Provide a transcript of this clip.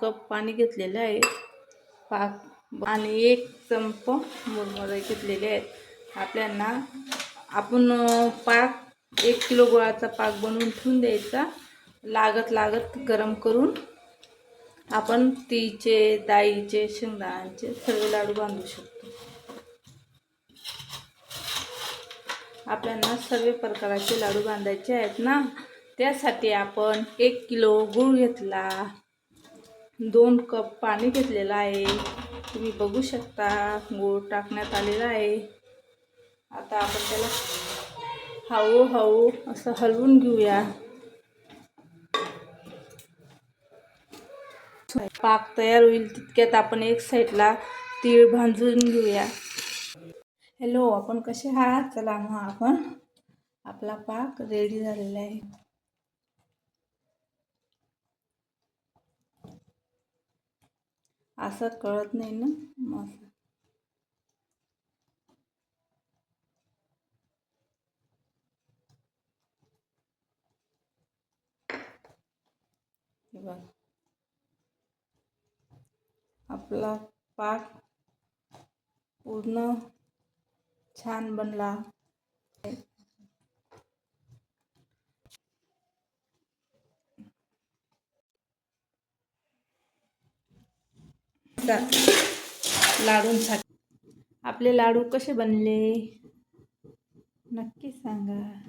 Cup पाणी घेतलेलं आहे. पाक आणि एक चंप मुरमुरे घेतलेले आहेत. आपल्यांना आपण पाक एक किलो गुळाचा पाक बनवून ठेवून द्यायचा. लागत लागत गरम करून आपण तीचे दाईचे शेंगदाण्याचे सर्व लाडू बांधू शकतो. आपल्याला सर्व प्रकाराचे लाडू बांधायचे आहेत ना? त्यासाठी आपण एक किलो गूळ घेतला. दोन कप पाणी घेतलेलं आहे. तुम्ही बघू शकता गोड टाकण्यात आलेला आहे. आता आपण त्याला हळूहळू असं हलवून घेऊया. पाक तयार होईल तितक्यात आपण एक साईडला तीळ भांजून घेऊया. हॅलो आपण कसे आहात? चला मग आपण आपला पाक रेडी झालेला आहे. असं कळत नाही ना मग आपला पाक पूर्ण छान बनला. लाडूंसाठी आपले लाडू कसे बनले? नक्की सांगा.